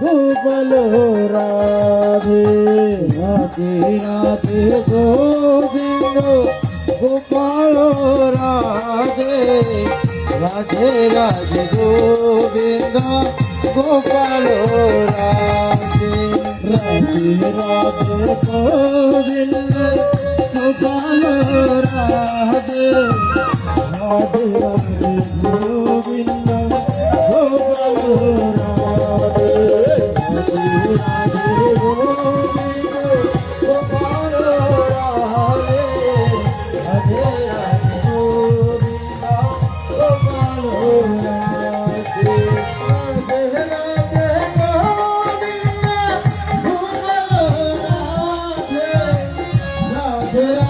রাধে বলো Radhe Radhe Radhe Govinda Gopal Radhe Radhe Radhe Govinda Gopal Radhe Yeah.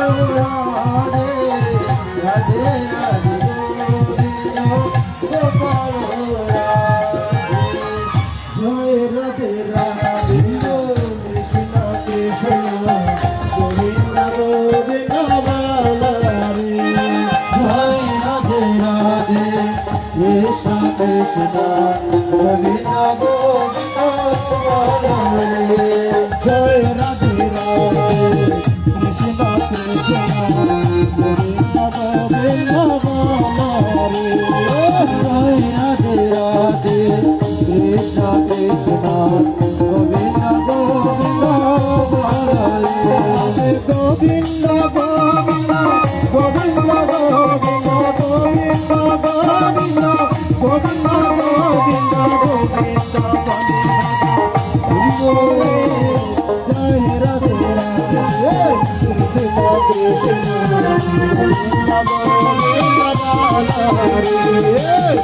Radhe Radhe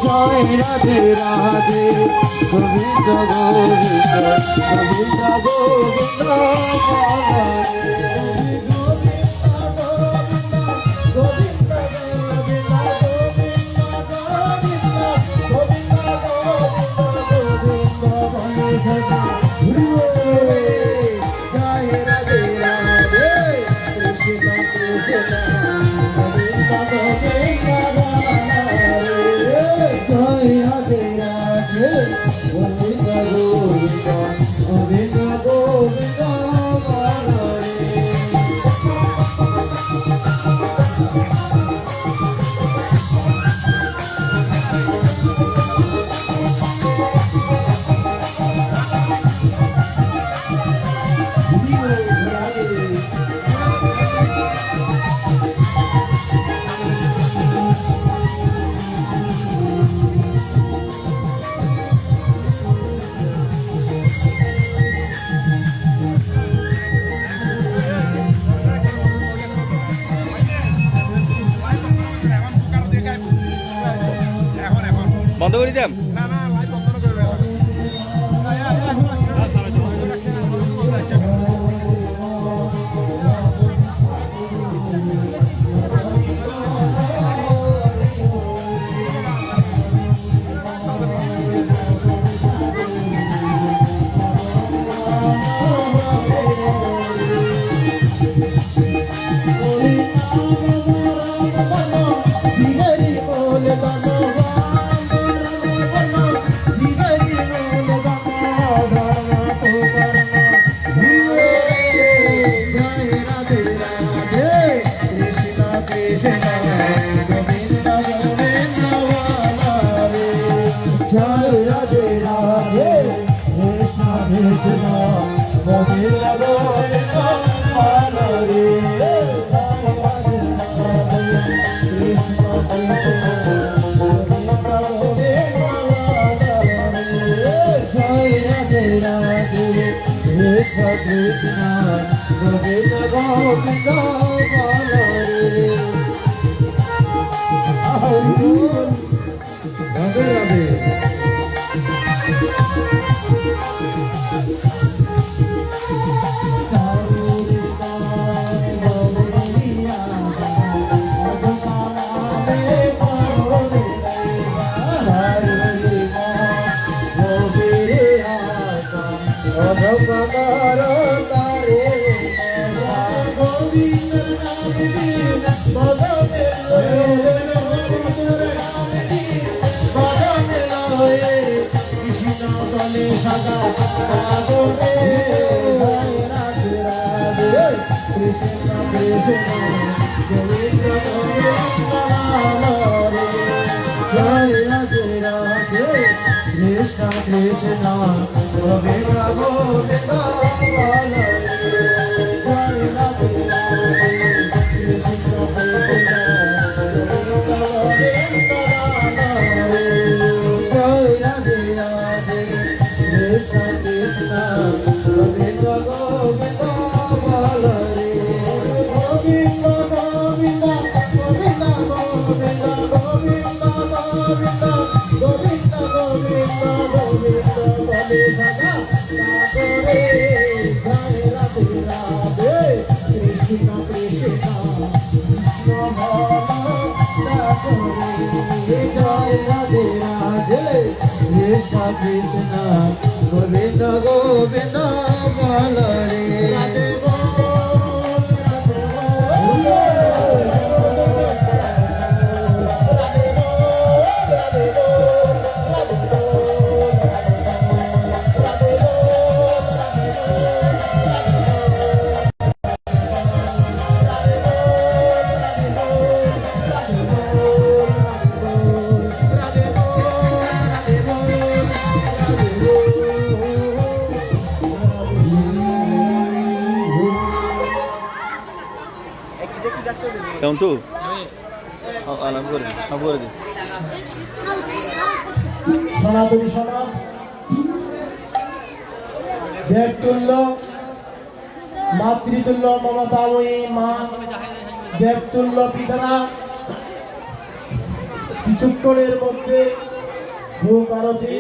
জয় রাধে রাধে গোবিন্দ গোবিন্দ গোবিন্দ গোবিন্দ বন্ধ করে দিলাম কৃষ্ণ কৃষ্ণ গোবিন্দ গোবিন্দ হরে Krishna Krishna Govinda Govinda Krishna Govinda বলরে কেমন তো? আলাম করে দিন সব করে দিন। সনাতনী সমাজ দেবতুল্য মাতৃতুল্য মমতাময়ী মা দেবতুল্য পিতারা কিছুক্ষণের মধ্যে আরতি।